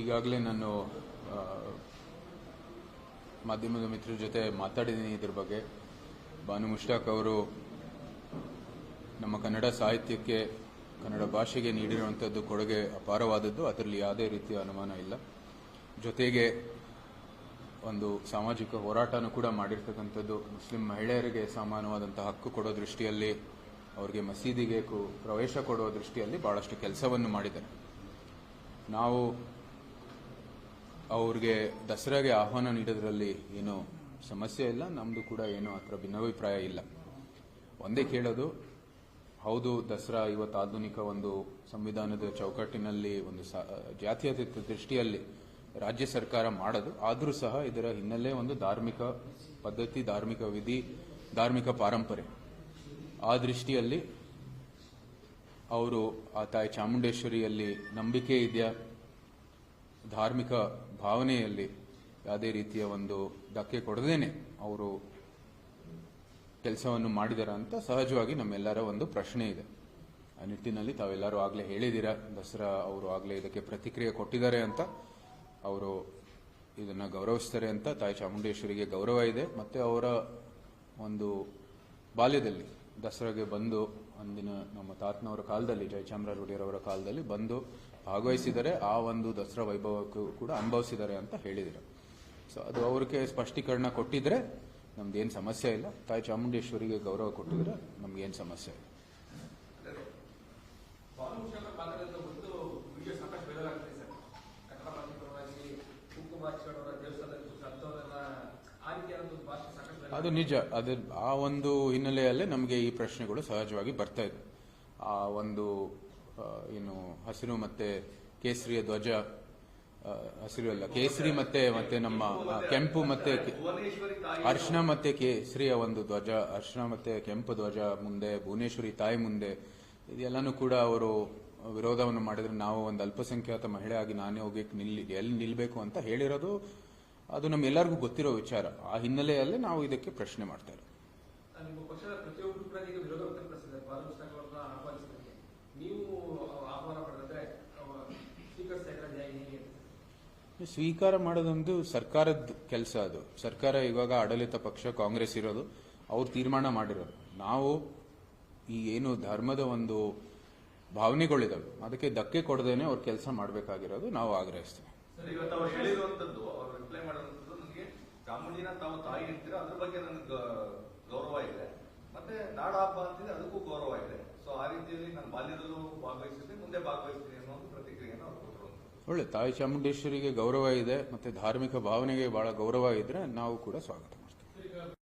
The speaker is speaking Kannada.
ಈಗಾಗಲೇ ನಾನು ಮಾಧ್ಯಮದ ಮಿತ್ರರ ಜೊತೆ ಮಾತಾಡಿದ್ದೀನಿ ಇದ್ರ ಬಗ್ಗೆ. ಬಾನು ಮುಷ್ತಾಕ್ ಅವರು ನಮ್ಮ ಕನ್ನಡ ಸಾಹಿತ್ಯಕ್ಕೆ, ಕನ್ನಡ ಭಾಷೆಗೆ ನೀಡಿರುವಂಥದ್ದು ಕೊಡುಗೆ ಅಪಾರವಾದದ್ದು. ಅದರಲ್ಲಿ ಯಾವುದೇ ರೀತಿಯ ಅನುಮಾನ ಇಲ್ಲ. ಜೊತೆಗೆ ಒಂದು ಸಾಮಾಜಿಕ ಹೋರಾಟನೂ ಕೂಡ ಮಾಡಿರ್ತಕ್ಕಂಥದ್ದು. ಮುಸ್ಲಿಂ ಮಹಿಳೆಯರಿಗೆ ಸಮಾನವಾದಂಥ ಹಕ್ಕು ಕೊಡೋ ದೃಷ್ಟಿಯಲ್ಲಿ, ಅವರಿಗೆ ಮಸೀದಿಗೆ ಪ್ರವೇಶ ಕೊಡುವ ದೃಷ್ಟಿಯಲ್ಲಿ ಬಹಳಷ್ಟು ಕೆಲಸವನ್ನು ಮಾಡಿದ್ದಾರೆ. ನಾವು ಅವ್ರಿಗೆ ದಸರಾಗೆ ಆಹ್ವಾನ ನೀಡೋದ್ರಲ್ಲಿ ಏನು ಸಮಸ್ಯೆ ಇಲ್ಲ ನಮ್ಮದು ಕೂಡ ಏನು ಹತ್ರ ಭಿನ್ನಾಭಿಪ್ರಾಯ ಇಲ್ಲ. ಒಂದೇ ಕೇಳೋದು, ಹೌದು, ದಸರಾ ಇವತ್ತು ಆಧುನಿಕ ಒಂದು ಸಂವಿಧಾನದ ಚೌಕಟ್ಟಿನಲ್ಲಿ, ಒಂದು ಜಾತ್ಯತೀತ ದೃಷ್ಟಿಯಲ್ಲಿ ರಾಜ್ಯ ಸರ್ಕಾರ ಮಾಡೋದು. ಆದರೂ ಸಹ ಇದರ ಹಿನ್ನೆಲೆ ಒಂದು ಧಾರ್ಮಿಕ ಪದ್ಧತಿ, ಧಾರ್ಮಿಕ ವಿಧಿ, ಧಾರ್ಮಿಕ ಪಾರಂಪರೆ. ಆ ದೃಷ್ಟಿಯಲ್ಲಿ ಅವರು ಆ ತಾಯಿ ಚಾಮುಂಡೇಶ್ವರಿಯಲ್ಲಿ ನಂಬಿಕೆ ಇದೆಯಾ? ಧಾರ್ಮಿಕ ಭಾವನೆಯಲ್ಲಿ ಯಾವುದೇ ರೀತಿಯ ಒಂದು ಧಕ್ಕೆ ಕೊಡದೇನೆ ಅವರು ಕೆಲಸವನ್ನು ಮಾಡಿದಾರ ಅಂತ ಸಹಜವಾಗಿ ನಮ್ಮೆಲ್ಲರ ಒಂದು ಪ್ರಶ್ನೆ ಇದೆ. ಆ ನಿಟ್ಟಿನಲ್ಲಿ ತಾವೆಲ್ಲರೂ ಆಗಲೇ ಹೇಳಿದ್ದೀರಾ, ದಸರಾ ಅವರು ಆಗಲೇ ಇದಕ್ಕೆ ಪ್ರತಿಕ್ರಿಯೆ ಕೊಟ್ಟಿದ್ದಾರೆ ಅಂತ. ಅವರು ಇದನ್ನ ಗೌರವಿಸ್ತಾರೆ ಅಂತ ತಾಯಿ ಚಾಮುಂಡೇಶ್ವರಿಗೆ ಗೌರವ ಇದೆ. ಮತ್ತೆ ಅವರ ಒಂದು ಬಾಲ್ಯದಲ್ಲಿ ದಸರಾಗೆ ಬಂದು ಅಂದಿನ ನಮ್ಮ ತಾತನವರ ಕಾಲದಲ್ಲಿ, ಜಯಚಾಮರಾಜ ರೂಢಿಯರವರ ಕಾಲದಲ್ಲಿ ಬಂದು ಭಾಗವಹಿಸಿದರೆ ಆ ಒಂದು ದಸರಾ ವೈಭವಕ್ಕೂ ಕೂಡ ಅನುಭವಿಸಿದ್ದಾರೆ ಅಂತ ಹೇಳಿದರು. ಸೊ ಅದು ಅವ್ರಿಗೆ ಸ್ಪಷ್ಟೀಕರಣ ಕೊಟ್ಟಿದ್ರೆ ನಮ್ದೇನು ಸಮಸ್ಯೆ ಇಲ್ಲ. ತಾಯಿ ಚಾಮುಂಡೇಶ್ವರಿಗೆ ಗೌರವ ಕೊಟ್ಟಿದ್ರೆ ನಮ್ಗೇನು ಸಮಸ್ಯೆ ಇಲ್ಲ. ಅದು ನಿಜ. ಅದು ಆ ಒಂದು ಹಿನ್ನೆಲೆಯಲ್ಲೇ ನಮಗೆ ಈ ಪ್ರಶ್ನೆಗಳು ಸಹಜವಾಗಿ ಬರ್ತಾ ಇದೆ. ಆ ಒಂದು ಏನು ಹಸಿರು ಮತ್ತೆ ಕೇಸರಿಯ ಧ್ವಜ ಹಸಿರು ಅಲ್ಲ, ಕೇಸರಿ ಮತ್ತೆ ಮತ್ತೆ ನಮ್ಮ ಕೆಂಪು ಮತ್ತೆ ಅರ್ಶನ ಮತ್ತೆ ಕೇಸರಿಯ ಒಂದು ಧ್ವಜ, ಅರ್ಶನ ಮತ್ತೆ ಕೆಂಪು ಧ್ವಜ ಮುಂದೆ, ಭುವನೇಶ್ವರಿ ತಾಯಿ ಮುಂದೆ, ಇದೆಲ್ಲನೂ ಕೂಡ ಅವರು ವಿರೋಧವನ್ನು ಮಾಡಿದ್ರೆ ನಾವು ಒಂದು ಅಲ್ಪಸಂಖ್ಯಾತ ಮಹಿಳೆ ಆಗಿ ನಾನೇ ಹೋಗಿ ನಿಲ್ಲಿ ಎಲ್ಲಿ ನಿಲ್ಬೇಕು ಅಂತ ಹೇಳಿರೋದು ಅದು ನಮ್ಮೆಲ್ಲರಿಗೂ ಗೊತ್ತಿರೋ ವಿಚಾರ. ಆ ಹಿನ್ನೆಲೆಯಲ್ಲಿ ನಾವು ಇದಕ್ಕೆ ಪ್ರಶ್ನೆ ಮಾಡ್ತಾ ಇರೋದು. ಸ್ವೀಕಾರ ಮಾಡೋದೊಂದು ಸರ್ಕಾರದ ಕೆಲಸ ಅದು. ಸರ್ಕಾರ ಇವಾಗ ಆಡಳಿತ ಪಕ್ಷ ಕಾಂಗ್ರೆಸ್ ಇರೋದು. ಅವ್ರು ತೀರ್ಮಾನ ಮಾಡಿರೋದು. ನಾವು ಈ ಏನು ಧರ್ಮದ ಒಂದು ಭಾವನೆಗಳಿದಾವೆ. ಅದಕ್ಕೆ ಧಕ್ಕೆ ಕೊಡದೇನೆ ಅವ್ರ ಕೆಲಸ ಮಾಡಬೇಕಾಗಿರೋದು ನಾವು ಆಗ್ರಹಿಸ್ತೀವಿ. ಮಾಡಿರುವಂತದ್ದು ನನಗೆ ಚಾಮುಂಡಿನ ತಾವು ತಾಯಿ ಇರ್ತೀರ, ಅದ್ರ ಬಗ್ಗೆ ನನಗೆ ಗೌರವ ಇದೆ. ಮತ್ತೆ ನಾಡ ಹಬ್ಬ ಅಂತಿದೆ, ಅದಕ್ಕೂ ಗೌರವ ಇದೆ. ಸೊ ಆ ರೀತಿಯಲ್ಲಿ ನಾನು ಬಾಲ್ಯದಲ್ಲೂ ಭಾಗವಹಿಸಿದ್ದೆ, ಮುಂದೆ ಭಾಗವಹಿಸ್ತೀನಿ ಅನ್ನೋ ಒಂದು ಪ್ರತಿಕ್ರಿಯೆಯನ್ನು ಅವ್ರು ಕೊಟ್ಟರು ಒಳ್ಳೆ, ತಾಯಿ ಚಾಮುಂಡೇಶ್ವರಿಗೆ ಗೌರವ ಇದೆ, ಮತ್ತೆ ಧಾರ್ಮಿಕ ಭಾವನೆಗೆ ಬಹಳ ಗೌರವ ಇದ್ರೆ ನಾವು ಕೂಡ ಸ್ವಾಗತ.